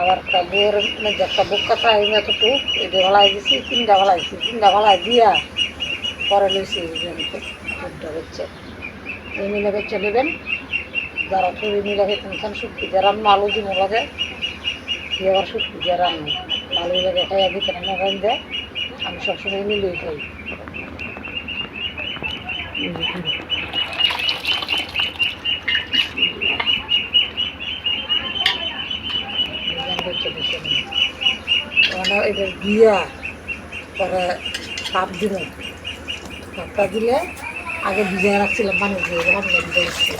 আবার মধ্যে একটা বুক্কা চাই এতটুকু এটা ফেলাই দিছি, তিনটা ফেলাই দিছি, তিনটা ফেলাই দিয়া পরে লইছি দুধটা হচ্ছে এই মিলে বেচে নেবেন যারা চুরি মিলে খেতেন শুক্তি দিয়ে রান্না, আলু দিব লাগে, দিয়ে আবার শুক্তি দিয়ে রান্না। আলু লাগে খাইয়া দিতে নগাইন দেয়, আমি সবসময় মিলেই খাই এই যে খাই। মানে এটা দিয়া পরে তাপ দিব তাপটা দিলে আগে ভিজায় রাখছিলাম, পানি দিয়ে পানি ভিজে রাখছি।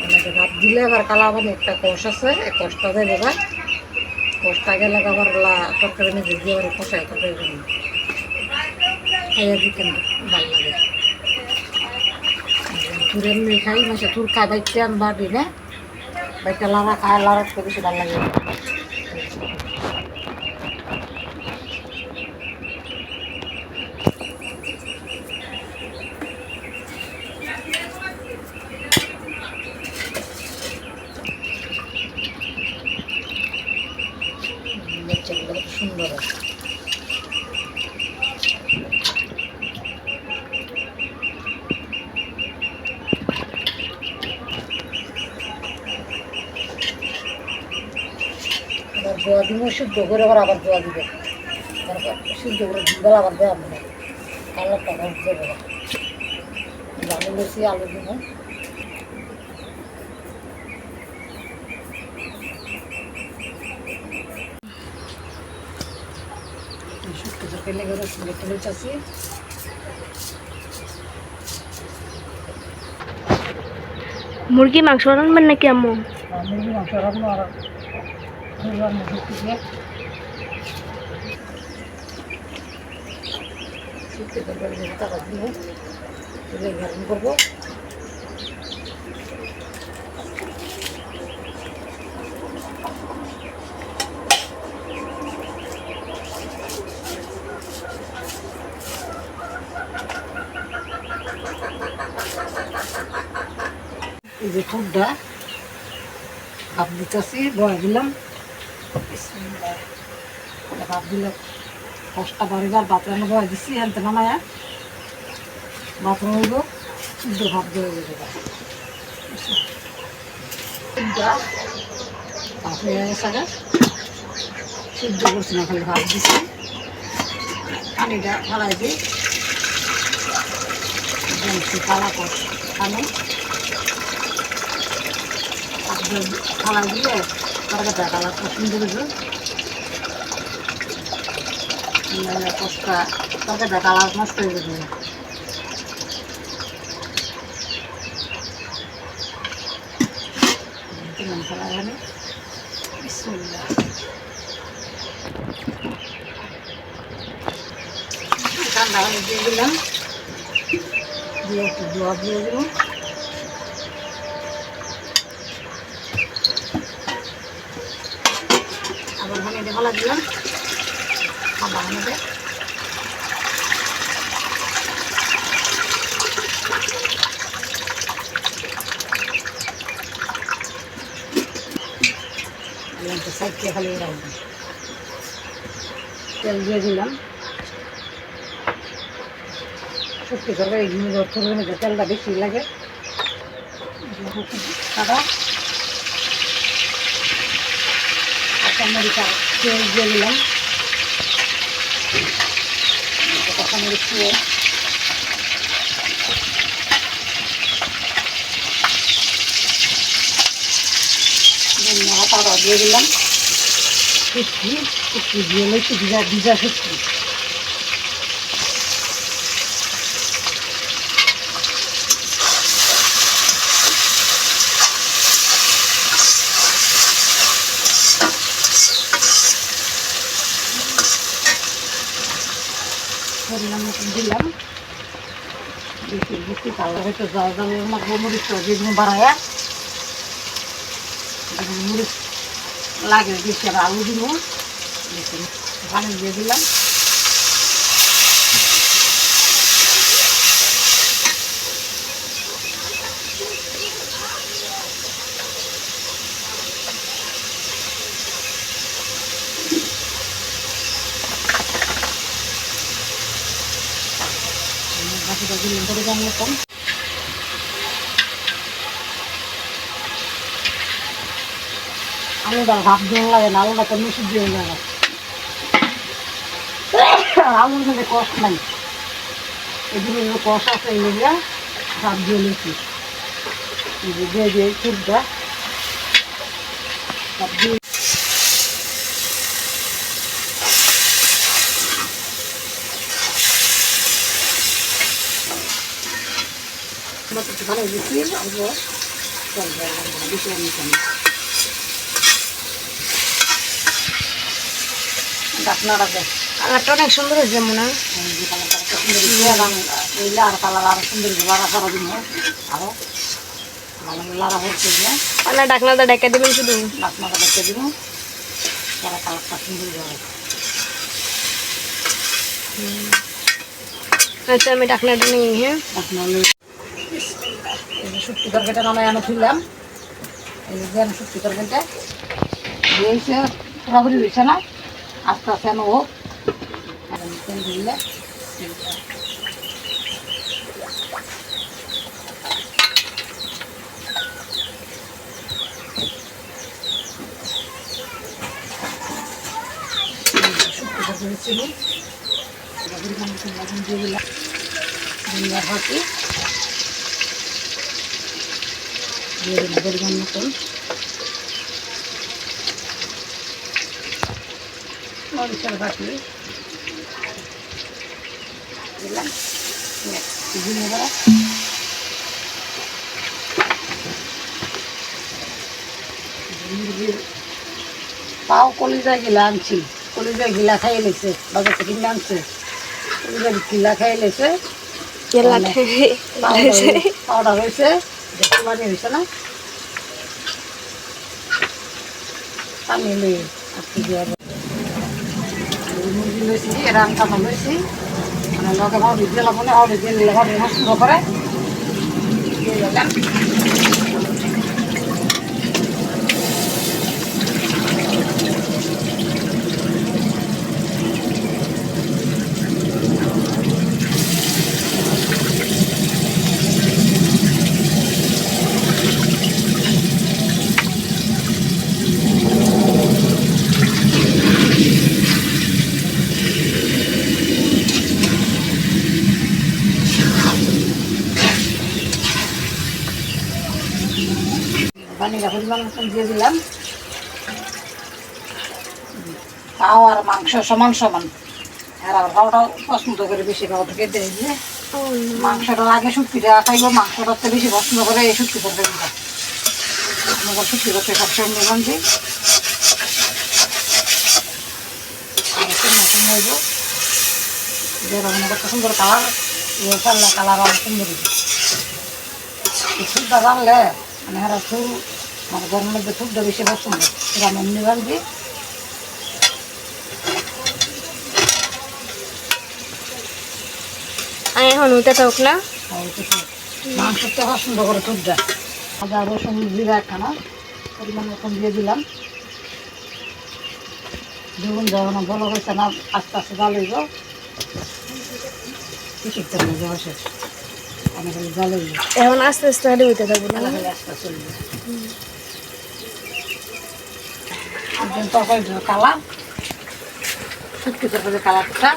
মানে এটা ভাত দিলে আবার কালা পানি, একটা কষ আছে, এই কষটা দেয় এবার কষটা গেলে আবার লা তরকারি মেঝে দিয়ে আবার কষায়, তরকারি করি খাইয়া দিতেন ভালো লাগে। তুর এমনি খাই, মাসে তুর খাই বাইতে আনবা দিনে বাইতে লাড়া খায় লাড়া করে বেশি ভালো লাগে বাচ্চাগুলো কত সুন্দর। আছে আবার জোয়া দিব সিদ্ধ করে, আবার আবার জোয়া দিবে। সিদ্ধ করে দুবেলা আবার দেওয়া মানে কালারটা রস দেবে। আলু দিব। শুক্তো তরকারি লেগে রসুন তুলে চাষি মুরগি মাংস রান্নবেন নাকি আম্মু? মুরগি মাংস রাখব আর তুলে গরম করব। যে ফুডটা ভাত দিতেছি বয়া দিলাম ভাত দিলে দশটা বাড়িবার রান্না বয়া দিচ্ছি হানতে নামায়া ভাত রইব সিদ্ধ ভাত দিয়ে আগে। সিদ্ধ করছি না, খালি ভাত দিছি। পানিটা ফালাই দিই। কালা কর পানি। থালা দিয়ে তরকারিটা কালার খুব সুন্দর হয়েছে কষ্টা তরকারিটা কালার নষ্ট হয়ে গেছে মশলা এখানে বিসমিল্লাহ। ঠান্ডা পানি দিয়ে দিলাম দিয়ে একটু জল দিয়ে দিলাম হলা দিলাম। ঠান্ডা পানিতে সাইডকে খালি রাখব তেল দিয়ে দিলাম। সত্যি করে জিনিস মধ্যে তেলটা বেশি লাগে। সাদা কাঁচামরিচা তেল দিয়ে দিলাম কাঁচামরিচ দিয়ে ধনিয়া পাতা দিয়ে দিলাম দিয়ে একটু ভিজা ভিজা শুটকি পরিমাণ দিলাম। বেশি বেশি কালার হয়তো জল জল মাখবো মরিচ যেগুলো বাড়ায়া যেগুলো মরিচ লাগে আলু দিব। বেশি দিয়ে দিলাম। দিলাম করে জানি এখন আলুটা ভাত দিয়ে লাগে না আলুটা তো মিশে দিয়ে যাবে আলুর মধ্যে কষ্ট নাই এগুলো কষ আছে এগুলো ভাত দিয়ে যে দিয়ে দিয়ে চুলটা ভাত দিয়ে একটু ভালো দিচ্ছি অল্প বেশি কালারটা অনেক সুন্দর হয়েছে মনে হয়। আর কালার আরও সুন্দর সারা দিন আরও হচ্ছে ডাকনাটা ডেকে দেবেন শুধু। ডাকনাটা দিব। তারা কালারটা সুন্দর যাবে আচ্ছা আমি ডাকনাটা নিই হ্যাঁ? ডাকনা এই যে শুক্তি তরকারিটা নামে আনো তুললাম এই যে আমি শুক্তি তরকারিটা। দিয়েছে পুরোপুরি হয়েছে না? আস্তে আস্তে আনো হোক। দিলে শুক্তি ছিল। পরিমাণ মতো দিয়ে দিলাম। ধনিয়া দিয়ে দিলাম পরিমাণ মতন মরিচের বাটি দিলাম দিনে বেড়া মুরগির পাও কলিজা গিলা আনছি। কলিজা গিলা খাই লেছে বাজার থেকে কিনে আনছে। কলিজা গিলা খাই লেছে। পাউডার হয়েছে। পানি হয়েছে না? নিয়ে আজকে মুরগি লইছি রান কাটা লইছি মানে লগে হরি দিলে মানে হরি দিলে হরি নষ্ট করে। দিলাম পানিটা পরিমাণ মতন দিয়ে দিলাম, তাও আর মাংস সমান সমান। আর পাওয়াটাও পছন্দ করে বেশি পাও থেকে দেয় যে। মাংসটা আগে শুটকিটা খাইব মাংসটা তো বেশি পছন্দ করে এই শুটকি করতে আমার শুটকি তরকারি সবসময় নিলাম যে সুন্দর কালার ইয়ে পাল্লা কালার আর সুন্দর রানলে মানে ফুল মানে গরমের মধ্যে ফুলটা বেশি পছন্দ এরকম এমনি রাখবি এখন উঠে থাক না। মাংস তো পছন্দ করে ফুলটা আদা রসুন জিরা একখানা পরিমাণ মতন দিয়ে দিলাম। যখন বড় হয়েছে না আস্তে আস্তে জ্বালাইব কিছুটা যাওয়া শেষ। এখন আস্তে আস্তে উঠে থাকব না। তাহলে আস্তে চলবে একদম তরকারিটার কালার শুক্তি তরকারির কালারটা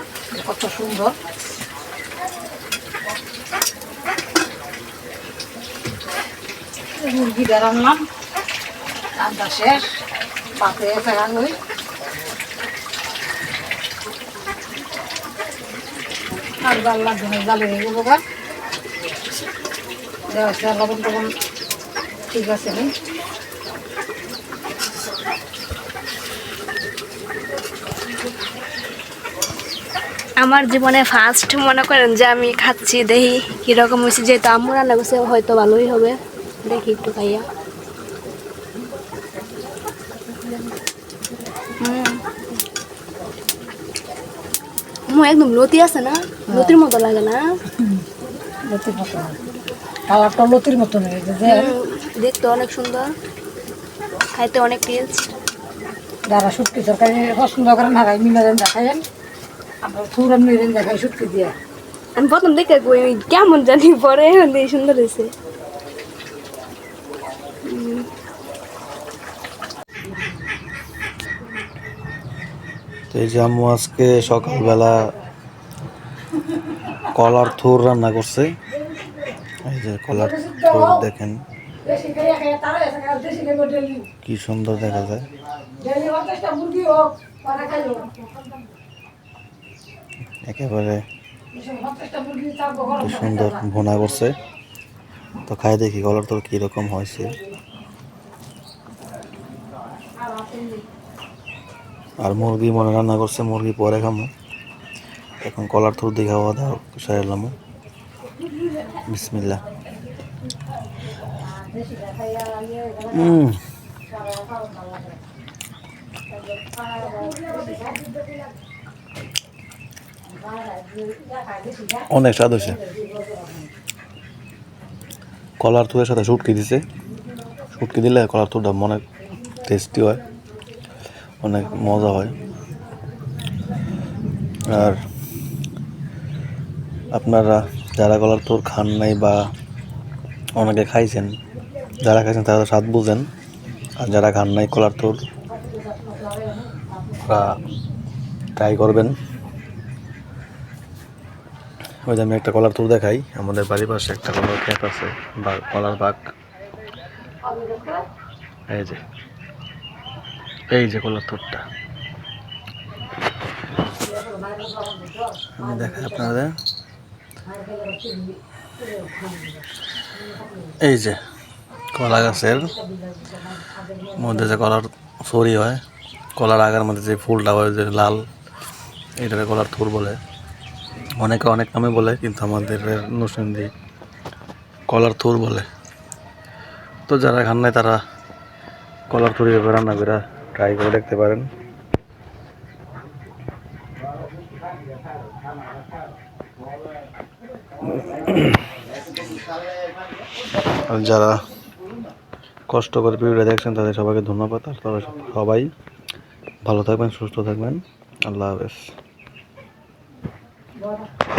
কত সুন্দর। মুরগি রান্নাম। রান্না শেষ। পাতে ফেরা হয়ে ঠিক আছে আমার জীবনে ফার্স্ট মনে করেন যে আমি খাচ্ছি দেখি কীরকম হয়েছে। যেহেতু আম্মু রান্না করছে হয়তো ভালোই হবে। দেখি একটু খাইয়া। হুম, একদম লতি আছে না? লতির মতো লাগে না? লতির মতো কালারটা লতির মতো দেখতে অনেক সুন্দর। খাইতে অনেক টেস্ট যারা শুটকি তরকারি পছন্দ করেন না মিলে দেন দেখাইন আমি প্রথম দেখে ওই কেমন জানি পরে সুন্দর হয়েছে। তো এই যে আম্মু আজকে সকালবেলা কলার থুর রান্না করছে। এই যে কলার থুর দেখেন। কি সুন্দর দেখা যায় ডেলি পঞ্চাশটা মুরগি হোক তারা খাইব একেবারে সুন্দর ভোনা করছে। তো খাই দেখি কলার থুর কীরকম হয়েছে। আর মুরগি মনে রান্না করছে মুরগি পরে খামো। এখন কলার থুর দিয়ে খাওয়া দাওয়া সারালাম বিসমিল্লা হুম অনেক স্বাদ হয়েছে। কলার থুরের সাথে শুটকি দিছে। শুটকি দিলে কলার থুরটা অনেক টেস্টি হয়, অনেক মজা হয়। আর আপনারা যারা কলার থুর খান নাই বা অনেকে খাইছেন, যারা খাইছেন তারা স্বাদ বুঝেন। আর যারা খান নাই কলার থুর ট্রাই করবেন। ওই যে আমি একটা কলার তুর দেখাই। আমাদের বাড়ির পাশে একটা কলার ক্ষেত আছে, বা কলার বাগ। এই যে এই যে কলার তুরটা আমি দেখাই আপনাদের। এই যে, কলা গাছের মধ্যে যে কলার সরি হয়, কলার আগার মধ্যে যে ফুলটা হয়, যে লাল, এটাকে কলার থুর বলে। অনেকে অনেক নামে বলে, কিন্তু আমাদের নসিন্দি কলার থুর বলে। তো যারা খান নাই তারা কলার থুর রান্না করে ট্রাই করে দেখতে পারেন। আর যারা কষ্ট করে ভিডিওটা দেখছেন, তাদের সবাইকে ধন্যবাদ। আর সবাই ভালো থাকবেন, সুস্থ থাকবেন। আল্লাহ হাফেজ। Bora.